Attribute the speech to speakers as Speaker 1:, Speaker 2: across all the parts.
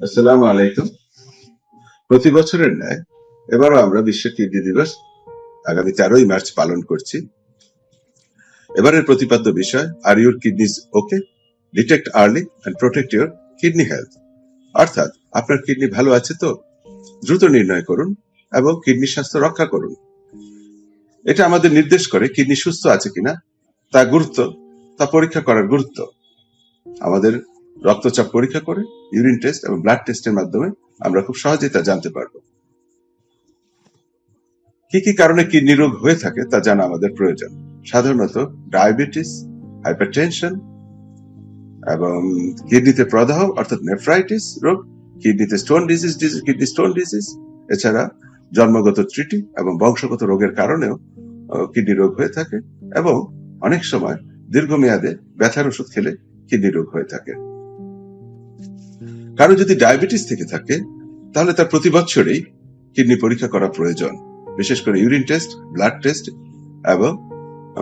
Speaker 1: আসসালামু আলাইকুম। প্রতি বছরের ন্যায়, এবারও আমরা বিশ্ব কিডনি দিবস আগামী তেরোই মার্চ পালন করছি। এবারের প্রতিপাদ্য বিষয় আর your kidneys okay detect early and protect your kidney health অর্থাৎ, আপনার কিডনি ভালো আছে তো? দ্রুত নির্ণয় করুন এবং কিডনি স্বাস্থ্য রক্ষা করুন। এটা আমাদের নির্দেশ করে কিডনি সুস্থ আছে কিনা, তা গুরুত্ব, তা পরীক্ষা করার গুরুত্ব। আমাদের রক্তচাপ পরীক্ষা করে ইউরিন টেস্ট এবং ব্লাড টেস্টের মাধ্যমে আমরা খুব সহজেই তা জানতে পারব। কি কি কারণে কিডনি রোগ হয়ে থাকে তা জানা আমাদের প্রয়োজন। সাধারণত ডায়াবেটিস হাইপারটেনশন এবং কিডনিতে প্রদাহ, অর্থাৎ নেফ্রাইটিস রোগ কিডনিতে stone disease kidney stone disease এছাড়া জন্মগত ত্রুটি এবং বংশগত রোগের কারণেও কিডনি রোগ হয়ে থাকে এবং অনেক সময় দীর্ঘমেয়াদে ব্যথার ওষুধ খেলে কিডনি রোগ হয়ে থাকে। কারও যদি ডায়াবেটিস থেকে থাকে, তাহলে তার প্রতি বছরই কিডনি পরীক্ষা করা প্রয়োজন। বিশেষ করে ইউরিন টেস্ট, ব্লাড টেস্ট এবং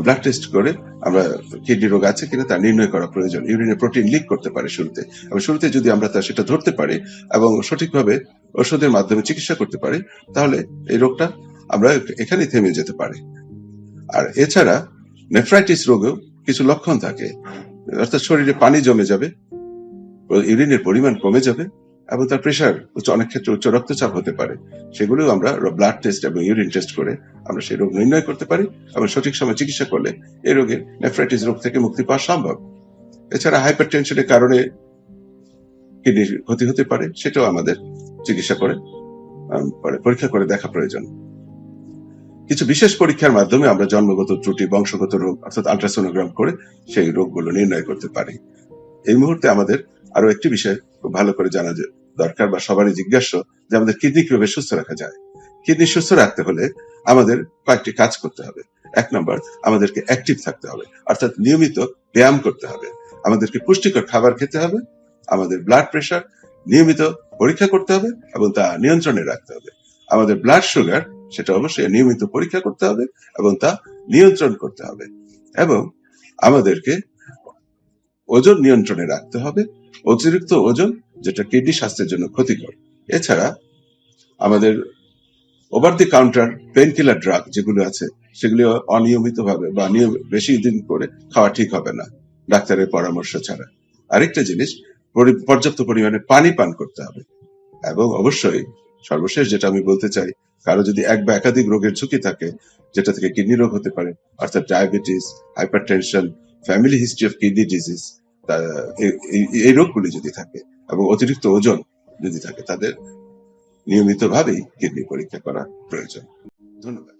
Speaker 1: ব্লাড টেস্ট করে আমরা কিডনি রোগ আছে কিনা তা নির্ণয় করা প্রয়োজন। ইউরিনে প্রোটিন লিক করতে পারে শুরুতে। এবং শুরুতে যদি আমরা তা সেটা ধরতে পারি এবং সঠিকভাবে ওষুধের মাধ্যমে চিকিৎসা করতে পারি, তাহলে এই রোগটা আমরা এখানেই থেমে যেতে পারে। আর এছাড়া নেফ্রাইটিস রোগেও কিছু লক্ষণ থাকে। অর্থাৎ শরীরে পানি জমে যাবে ইউরিনের পরিমাণ কমে যাবে এবং তার প্রেশার অনেক ক্ষেত্রে উচ্চ রক্তচাপ হতে পারে। সেগুলো আমরা ব্লাড টেস্ট এবং ইউরিন টেস্ট করে আমরা সেই রোগ নির্ণয় করতে পারি এবং সঠিক সময় চিকিৎসা করলে এই রোগের নেফ্রাইটিস রোগ থেকে মুক্তি পাওয়া সম্ভব। এছাড়া হাইপার টেনশনের কারণে কিডনির ক্ষতি হতে পারে, সেটাও আমাদের চিকিৎসা করে পরীক্ষা করে দেখা প্রয়োজন। কিছু বিশেষ পরীক্ষার মাধ্যমে আমরা জন্মগত ত্রুটি, বংশগত রোগ অর্থাৎ আলট্রাসোনোগ্রাম করে সেই রোগগুলো নির্ণয় করতে পারি। এই মুহূর্তে আমাদের আরও একটি বিষয় খুব ভালো করে জানা দরকার বা সবারই জিজ্ঞাসা যে আমাদের কিডনি কীভাবে সুস্থ রাখা যায়। কিডনি সুস্থ রাখতে হলে আমাদের কয়েকটি কাজ করতে হবে। এক নম্বর, আমাদেরকে অ্যাক্টিভ থাকতে হবে। অর্থাৎ নিয়মিত ব্যায়াম করতে হবে। আমাদেরকে পুষ্টিকর খাবার খেতে হবে। আমাদের ব্লাড প্রেশার নিয়মিত পরীক্ষা করতে হবে এবং তা নিয়ন্ত্রণে রাখতে হবে। আমাদের ব্লাড সুগার সেটা অবশ্যই নিয়মিত পরীক্ষা করতে হবে এবং তা নিয়ন্ত্রণ করতে হবে। এবং আমাদেরকে ওজন নিয়ন্ত্রণে রাখতে হবে। অতিরিক্ত ওজন যেটা কিডনি স্বাস্থ্যের জন্য ক্ষতিকর। এছাড়া আমাদের over the counter painkiller drug যেগুলো আছে, সেগুলি অনিয়মিতভাবে বা বেশি দিন করে খাওয়া ঠিক হবে না ডাক্তারের পরামর্শ ছাড়া। আরেকটা জিনিস পর্যাপ্ত পরিমাণে পানি পান করতে হবে এবং অবশ্যই সর্বশেষ যেটা আমি বলতে চাই, কারও যদি এক বা একাধিক রোগের ঝুঁকি থাকে, যেটা থেকে কিডনি রোগ হতে পারে, অর্থাৎ diabetes hypertension family history of kidney disease এই রোগগুলি যদি থাকে, এবং অতিরিক্ত ওজন যদি থাকে, তাদের নিয়মিতভাবেই কিডনি পরীক্ষা করা প্রয়োজন। ধন্যবাদ।